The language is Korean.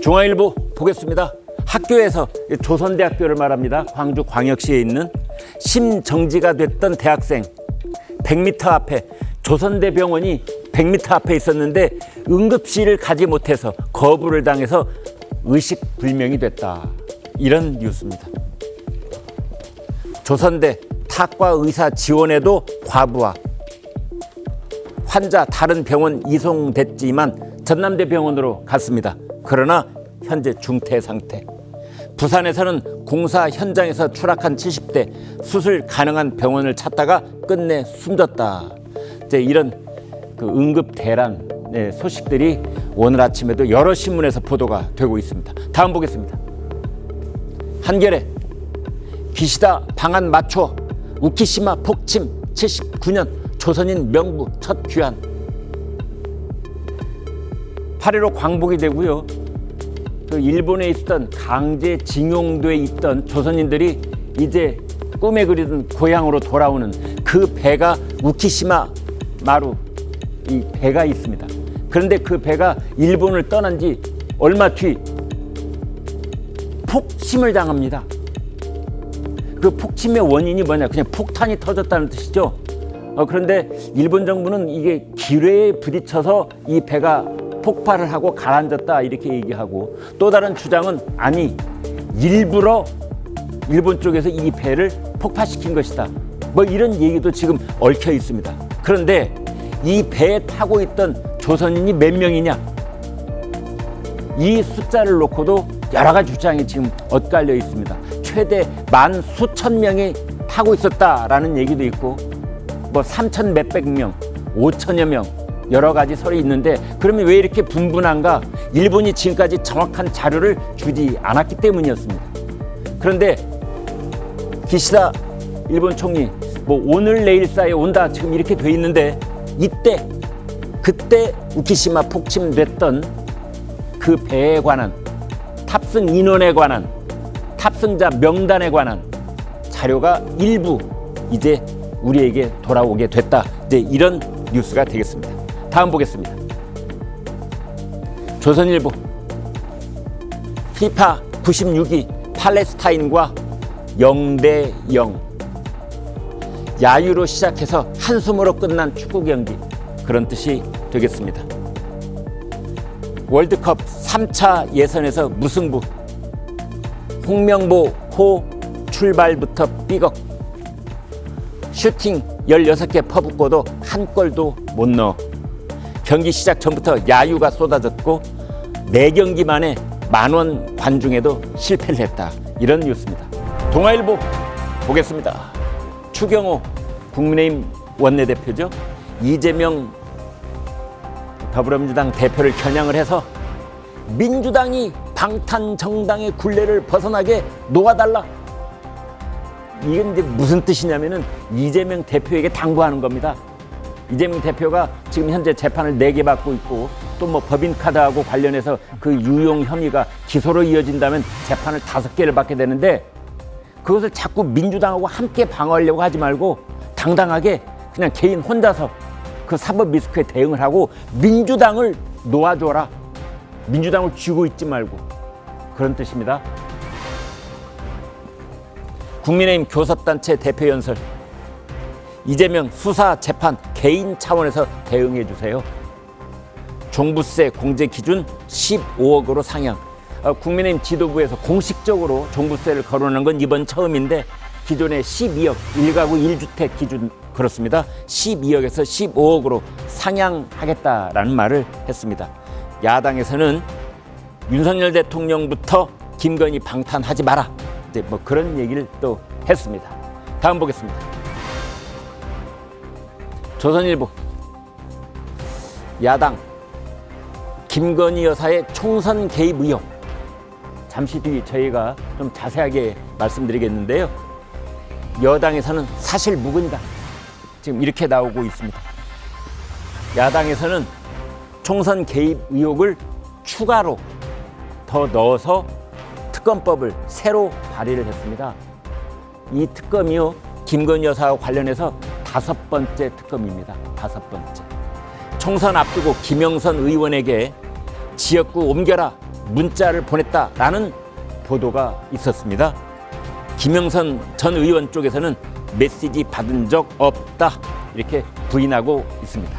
중앙일보 보겠습니다. 학교에서 조선대학교를 말합니다. 광주 광역시에 있는 심정지가 됐던 대학생 100m 앞에 조선대 병원이 100m 앞에 있었는데 응급실을 가지 못해서 거부를 당해서 의식 불명이 됐다. 이런 뉴스입니다. 조선대 탁과 의사 지원에도 과부하. 환자 다른 병원 이송됐지만 전남대 병원으로 갔습니다. 그러나 현재 중태 상태. 부산에서는 공사 현장에서 추락한 70대 수술 가능한 병원을 찾다가 끝내 숨졌다. 이제 이런 그 응급 대란 네, 소식들이 오늘 아침에도 여러 신문에서 보도가 되고 있습니다. 다음 보겠습니다. 한겨레 기시다 방안 맞춰 우키시마 폭침 79년 조선인 명부 첫 귀환 8.15 광복이 되고요. 그 일본에 있었던 강제 징용돼 있던 조선인들이 이제 꿈에 그리던 고향으로 돌아오는 그 배가 우키시마 마루 이 배가 있습니다. 그런데 그 배가 일본을 떠난 지 얼마 뒤 폭침을 당합니다. 그 폭침의 원인이 뭐냐? 그냥 폭탄이 터졌다는 뜻이죠. 어, 그런데 일본 정부는 이게 기뢰에 부딪혀서 이 배가 폭발을 하고 가라앉았다 이렇게 얘기하고 또 다른 주장은 아니 일부러 일본 쪽에서 이 배를 폭파시킨 것이다. 뭐 이런 얘기도 지금 얽혀 있습니다. 그런데 이 배에 타고 있던 조선인이 몇 명이냐? 이 숫자를 놓고도 여러 가지 주장이 지금 엇갈려 있습니다. 최대 만 수천 명이 타고 있었다라는 얘기도 있고 뭐 삼천 몇백 명, 오천여 명 여러 가지 설이 있는데 그러면 왜 이렇게 분분한가? 일본이 지금까지 정확한 자료를 주지 않았기 때문이었습니다. 그런데 기시다 일본 총리 뭐 오늘 내일 사이에 온다 지금 이렇게 돼 있는데 이때 그때 우키시마 폭침됐던 그 배에 관한 탑승 인원에 관한 탑승자 명단에 관한 자료가 일부 이제 우리에게 돌아오게 됐다. 이제 이런 뉴스가 되겠습니다. 다음 보겠습니다. 조선일보. 피파 96위 팔레스타인과 0대 0 야유로 시작해서 한숨으로 끝난 축구 경기. 그런 뜻이 되겠습니다. 월드컵 3차 예선에서 무승부. 홍명보 호 출발부터 삐걱. 슈팅 16개 퍼붓고도 한 골도 못 넣어 경기 시작 전부터 야유가 쏟아졌고 네 경기 만에 만원 관중에도 실패를 했다 이런 뉴스입니다 동아일보 보겠습니다 추경호 국민의힘 원내대표죠 이재명 더불어민주당 대표를 겨냥을 해서 민주당이 방탄 정당의 굴레를 벗어나게 놓아달라. 이건 이제 무슨 뜻이냐면은 이재명 대표에게 당부하는 겁니다. 이재명 대표가 지금 현재 재판을 네 개 받고 있고 또 뭐 법인카드하고 관련해서 그 유용 혐의가 기소로 이어진다면 재판을 다섯 개를 받게 되는데 그것을 자꾸 민주당하고 함께 방어하려고 하지 말고 당당하게 그냥 개인 혼자서 그 사법 리스크에 대응을 하고 민주당을 놓아줘라. 민주당을 쥐고 있지 말고 그런 뜻입니다. 국민의힘 교섭단체 대표 연설 이재명 수사 재판 개인 차원에서 대응해 주세요. 종부세 공제 기준 15억으로 상향. 어, 국민의힘 지도부에서 공식적으로 종부세를 거론한 건 이번 처음인데 기존의 12억 1가구 1주택 기준 그렇습니다. 12억에서 15억으로 상향하겠다라는 말을 했습니다. 야당에서는 윤석열 대통령부터 김건희 방탄하지 마라. 이제 뭐 그런 얘기를 또 했습니다. 다음 보겠습니다. 조선일보 야당 김건희 여사의 총선 개입 의혹 잠시 뒤 저희가 좀 자세하게 말씀드리겠는데요. 여당에서는 사실 무근이다. 지금 이렇게 나오고 있습니다. 야당에서는 총선 개입 의혹을 추가로 더 넣어서 특검법을 새로 발의를 했습니다. 이 특검이요 김건희 여사와 관련해서 다섯 번째 특검입니다. 다섯 번째. 총선 앞두고 김영선 의원에게 지역구 옮겨라 문자를 보냈다라는 보도가 있었습니다. 김영선 전 의원 쪽에서는 메시지 받은 적 없다 이렇게 부인하고 있습니다.